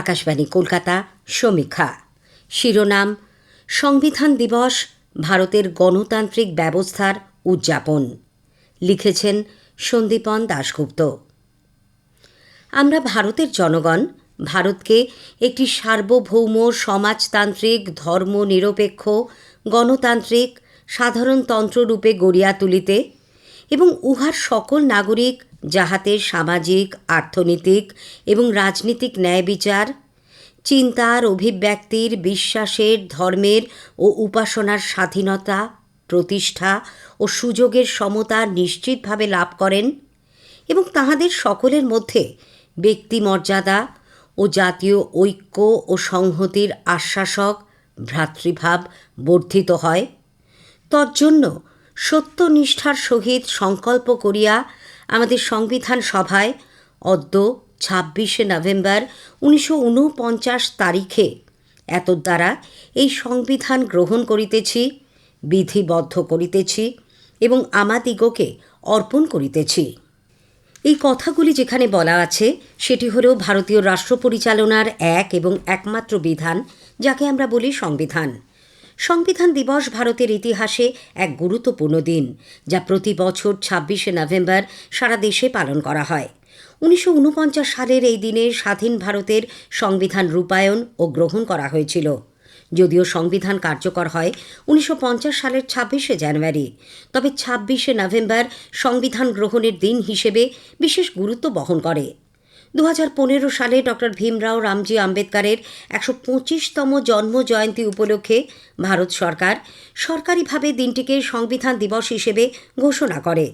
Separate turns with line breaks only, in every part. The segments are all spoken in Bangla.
আকাশবাণী কলকাতা, সমীক্ষা। শিরোনাম, সংবিধান দিবস, ভারতের গণতান্ত্রিক ব্যবস্থার উদযাপন। লিখেছেন সন্দীপন দাশগুপ্ত। আমরা ভারতের জনগণ, ভারতকে একটি সার্বভৌম সমাজতান্ত্রিক, ধর্মনিরপেক্ষ, গণতান্ত্রিক, সাধারণতন্ত্ররূপে গড়িয়া তুলিতে এবং উহার সকল নাগরিক যাহাতে সামাজিক অর্থনৈতিক এবং রাজনীতিক ন্যায় বিচার, চিন্তার, অভিব্যক্তির, বিশ্বাসের, ধর্মের ও উপাসনার স্বাধীনতা, প্রতিষ্ঠা ও সুযোগের সমতা নিশ্চিতভাবে লাভ করেন এবং তাহাদের সকলের মধ্যে ব্যক্তি মর্যাদা ও জাতীয় ঐক্য ও সংহতির আশ্বাসক ভ্রাতৃভাব বর্ধিত হয়। তজ্জন্য সত্যনিষ্ঠার সহিত সংকল্প করিয়া আমাদের সংবিধান সভায় অদ্য ছাব্বিশে নভেম্বর উনিশশো ঊনপঞ্চাশ তারিখে এতদ্বারা এই সংবিধান গ্রহণ করিতেছি, বিধিবদ্ধ করিতেছি এবং আমাদিগকে অর্পণ করিতেছি। এই কথাগুলি যেখানে বলা আছে, সেটি হল ভারতীয় রাষ্ট্র পরিচালনার এক এবং একমাত্র বিধান, যাকে আমরা বলি সংবিধান। সংবিধান দিবস ভারতের ইতিহাসে এক গুরুত্বপূর্ণ দিন, যা প্রতি বছর ছাব্বিশে নভেম্বর সারা দেশে পালন করা হয়। উনিশশো ঊনপঞ্চাশ সালের এই দিনে স্বাধীন ভারতের সংবিধান রূপায়ণ ও গ্রহণ করা হয়েছিল। যদিও সংবিধান কার্যকর হয় উনিশশো পঞ্চাশ সালের ছাব্বিশে জানুয়ারি, তবে ছাব্বিশে নভেম্বর সংবিধান গ্রহণের দিন হিসেবে বিশেষ গুরুত্ব বহন করে। দু হাজার পনেরো সালে ডক্টর ভীমরাও রামজি আম্বেদকরের একশো পঁচিশতম জন্ম জয়ন্তী উপলক্ষে ভারত সরকার সরকারিভাবে দিনটিকে সংবিধান দিবস হিসেবে ঘোষণা করে।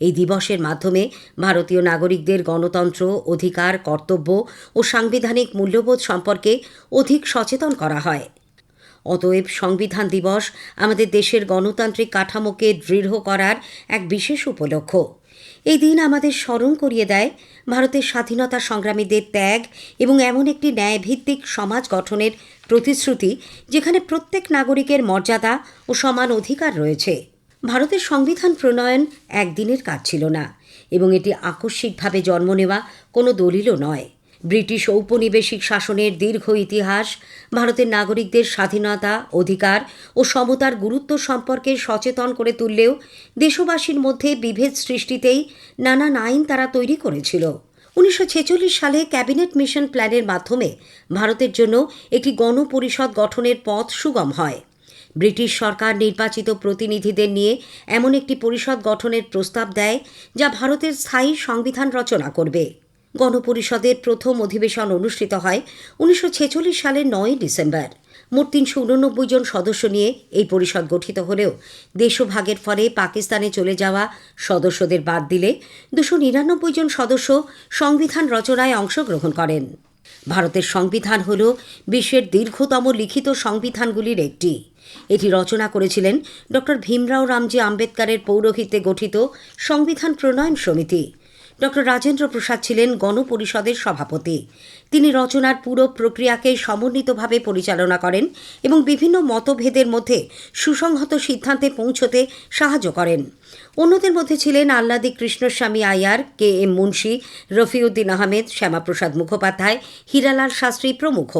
এই দিবসের মাধ্যমে ভারতীয় নাগরিকদের গণতন্ত্র, অধিকার, কর্তব্য ও সাংবিধানিক মূল্যবোধ সম্পর্কে অধিক সচেতন করা হয়। অতএব সংবিধান দিবস আমাদের দেশের গণতান্ত্রিক কাঠামোকে দৃঢ় করার এক বিশেষ উপলক্ষ। এই দিন আমাদের স্মরণ করিয়ে দেয় ভারতের স্বাধীনতা সংগ্রামীদের ত্যাগ এবং এমন একটি ন্যায়ভিত্তিক সমাজ গঠনের প্রতিশ্রুতি যেখানে প্রত্যেক নাগরিকের মর্যাদা ও সমান অধিকার রয়েছে। ভারতের সংবিধান প্রণয়ন একদিনের কাজ ছিল না এবং এটি আকস্মিকভাবে জন্ম নেওয়া কোনো দলিলও নয়। ব্রিটিশ ঔপনিবেশিক শাসনের দীর্ঘ ইতিহাস, ভারতের নাগরিকদের স্বাধীনতা, অধিকার ও সমতার গুরুত্ব সম্পর্কে সচেতন করে তুললেও দেশবাসীর মধ্যে বিভেদ সৃষ্টিতেই নানান আইন তারা তৈরি করেছিল। উনিশশো ছেচল্লিশ সালে ক্যাবিনেট মিশন প্ল্যানের মাধ্যমে ভারতের জন্য একটি গণপরিষদ গঠনের পথ সুগম হয়। ব্রিটিশ সরকার নির্বাচিত প্রতিনিধিদের নিয়ে এমন একটি পরিষদ গঠনের প্রস্তাব দেয় যা ভারতের স্থায়ী সংবিধান রচনা করবে। গণপরিষদের প্রথম অধিবেশন অনুষ্ঠিত হয় উনিশশো ছেচল্লিশ সালের নয় ডিসেম্বর। মোট তিনশো উননব্বই জন সদস্য নিয়ে এই পরিষদ গঠিত হলেও দেশভাগের ফলে পাকিস্তানে চলে যাওয়া সদস্যদের বাদ দিলে দুশো নিরানব্বই জন সদস্য সংবিধান রচনায় অংশগ্রহণ করেন। ভারতের সংবিধান হল বিশ্বের দীর্ঘতম লিখিত সংবিধানগুলির একটি। এটি রচনা করেছিলেন ডক্টর ভীমরাও রামজি আম্বেদকরের পৌরোহিত্যে গঠিত সংবিধান প্রণয়ন সমিতি। ডক্টর রাজেন্দ্র প্রসাদ ছিলেন গণপরিষদের সভাপতি। তিনি রচনার পুরো প্রক্রিয়াকে সমন্বিতভাবে পরিচালনা করেন এবং বিভিন্ন মতভেদের মধ্যে সুসংহত সিদ্ধান্তে পৌঁছতে সাহায্য করেন। অন্যদের মধ্যে ছিলেন আহ্লাদি কৃষ্ণস্বামী আয়ার, কে এম মুন্সি, রফিউদ্দিন আহমেদ, শ্যামাপ্রসাদ মুখোপাধ্যায়, হীরালাল শাস্ত্রী প্রমুখ।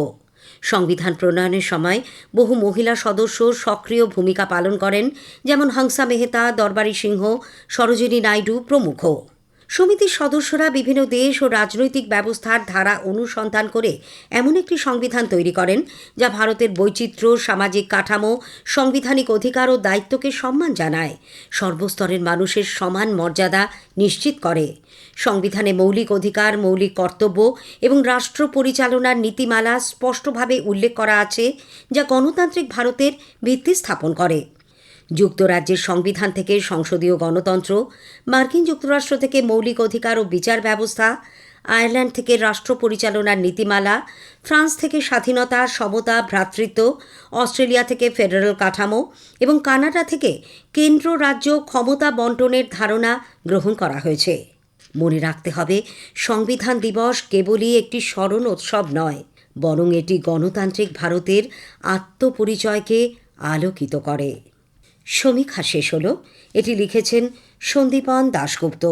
সংবিধান প্রণয়নের সময় বহু মহিলা সদস্য সক্রিয় ভূমিকা পালন করেন, যেমন হংসা মেহতা, দরবারী সিংহ, সরোজিনী নাইডু প্রমুখ। সমিতির সদস্যরা বিভিন্ন দেশ ও রাজনৈতিক ব্যবস্থার ধারা অনুসন্ধান করে এমন একটি সংবিধান তৈরি করেন, যা ভারতের বৈচিত্র্য, সামাজিক কাঠামো, সাংবিধানিক অধিকার ও দায়িত্বকে সম্মান জানায়। সর্বস্তরের মানুষের সমান মর্যাদা নিশ্চিত করে। সংবিধানে মৌলিক অধিকার, মৌলিক কর্তব্য এবং রাষ্ট্র পরিচালনার নীতিমালা স্পষ্টভাবে উল্লেখ করা আছে, যা গণতান্ত্রিক ভারতের ভিত্তি স্থাপন করে। যুক্তরাজ্যের সংবিধান থেকে সংসদীয় গণতন্ত্র, মার্কিন যুক্তরাষ্ট্র থেকে মৌলিক অধিকার ও বিচার ব্যবস্থা, আয়ারল্যান্ড থেকে রাষ্ট্র পরিচালনার নীতিমালা, ফ্রান্স থেকে স্বাধীনতা, সমতা, ভ্রাতৃত্ব, অস্ট্রেলিয়া থেকে ফেডারেল কাঠামো এবং কানাডা থেকে কেন্দ্র, রাজ্য, ক্ষমতা বন্টনের ধারণা গ্রহণ করা হয়েছে। মনে রাখতে হবে, সংবিধান দিবস কেবলই একটি স্মরণ উৎসব নয়, বরং এটি গণতান্ত্রিক ভারতের আত্মপরিচয়কে আলোকিত করে। সমীক্ষা শেষ হল। এটি লিখেছেন সন্দীপান দাশগুপ্ত।